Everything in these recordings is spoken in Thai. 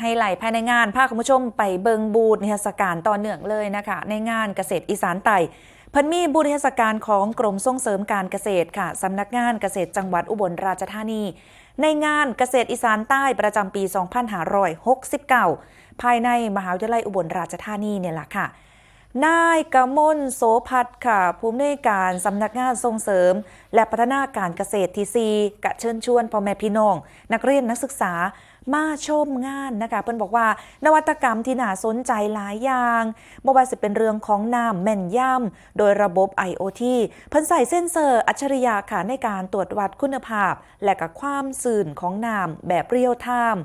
ให้ไหลภายในงานพาคุณผู้ชมไปเบิงบูธนิทรรศการต่อเนื่องเลยนะคะ ในงานเกษตรอีสานไต่เพิ่นมีบูธนิทรรศการของกรมส่งเสริมการเกษตรค่ะสำนักงานเกษตรจังหวัดอุบลราชธานี ในงานเกษตรอีสานใต้ประจำปี 2569 ภายในมหาวิทยาลัยอุบลราชธานีเนี่ยแหละค่ะ นายกมลโสพัฒน์ค่ะ ผู้อำนวยการสำนักงานส่งเสริม และพัฒนาการเกษตรทีซีกะเชิญชวนพ่อแม่พี่น้อง นักเรียนนักศึกษามาชมงานนะคะเพิ่นบอกว่านวัตกรรมที่น่าสนใจหลายอย่างบ่ว่าจะเป็นเรื่องของน้ำแม่นย่ำโดยระบบ IoT เพิ่นใส่เซ็นเซอร์อัจฉริยะค่ะในการตรวจวัดคุณภาพ และกับความสื่นของน้ำแบบเรียลไทม์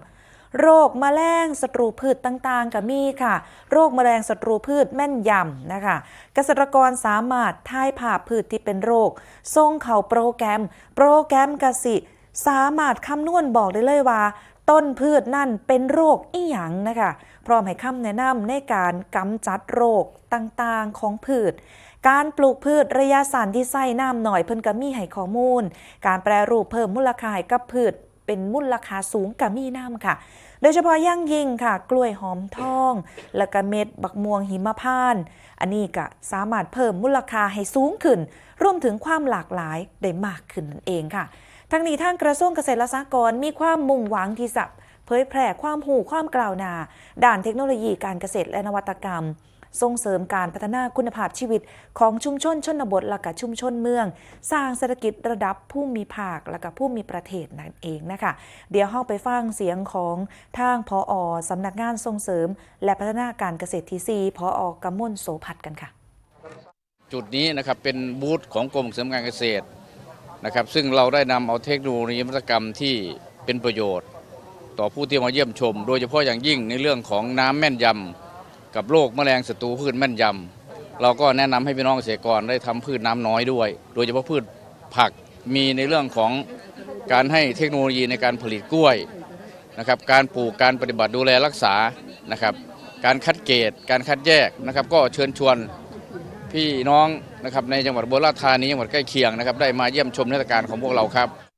โรคแมลงศัตรูพืชต่างๆก็มีค่ะ โรคแมลงศัตรูพืชแม่นยำนะคะ เกษตรกรสามารถถ่ายภาพืชที่เป็นโรคส่งเข้าโปรแกรม โปรแกรมกสิ สามารถคำนวณบอกได้เลยว่า ต้นพืชนั่นเป็นโรคอีหยังนะคะ พร้อมให้คำแนะนำในการกำจัดโรคต่างๆของพืชการปลูกพืชระยะสั้นที่ใส่น้ำหน่อยเพิ่นก็มีให้ข้อมูล การแปรรูปเพิ่มมูลค่าให้กับพืช เป็นมูลราคาสูงก็มีน้ำค่ะ โดยเฉพาะย่างยิ่งค่ะ กล้วยหอมทอง และก็เม็ดบักม่วงหิมพานต์อันนี้ก็สามารถเพิ่มมูลค่าให้สูงขึ้น รวมถึงความหลากหลายได้มากขึ้นนั่นเองค่ะ ทั้งนี้ทางกระทรวงเกษตรและสหกรณ์มีความมุ่งหวังที่จะเผยแพร่ความหูความกล่าวนาด้านเทคโนโลยีการเกษตรและนวัตกรรม ส่งเสริมการพัฒนาคุณภาพชีวิตของชุมชนชนบทและก็ชุมชนเมือง สร้างเศรษฐกิจระดับผู้มีภาคและก็ผู้มีประเทศนั่นเองนะคะ เดี๋ยวเข้าไปฟังเสียงของทางพออสำนักงานส่งเสริม และพัฒนาการเกษตรทีซีพออกำมลโสพัฒน์กันค่ะ จุดนี้นะครับเป็นบูธของกรมเสริมการเกษตรนะครับ ซึ่งเราได้นำเอาเทคโนโลยีนวัตกรรมที่เป็นประโยชน์ ต่อผู้ที่มาเยี่ยมชม โดยเฉพาะอย่างยิ่งในเรื่องของน้ำแม่นยำ กับโรคแมลงศัตรูพืชแม่นยำเราก็แนะนำให้พี่น้องเกษตรกรได้ทำพืชน้ำน้อยด้วย โดยเฉพาะพืชผักมีในเรื่องของการให้เทคโนโลยีในการผลิตกล้วยนะครับการปลูกการปฏิบัติดูแลรักษานะครับ การคัดเกรดการคัดแยกนะครับ ก็เชิญชวนพี่น้องนะครับในจังหวัดอุบลราชธานีจังหวัดใกล้เคียงนะครับได้มาเยี่ยมชมนิทรรศการของพวกเราครับ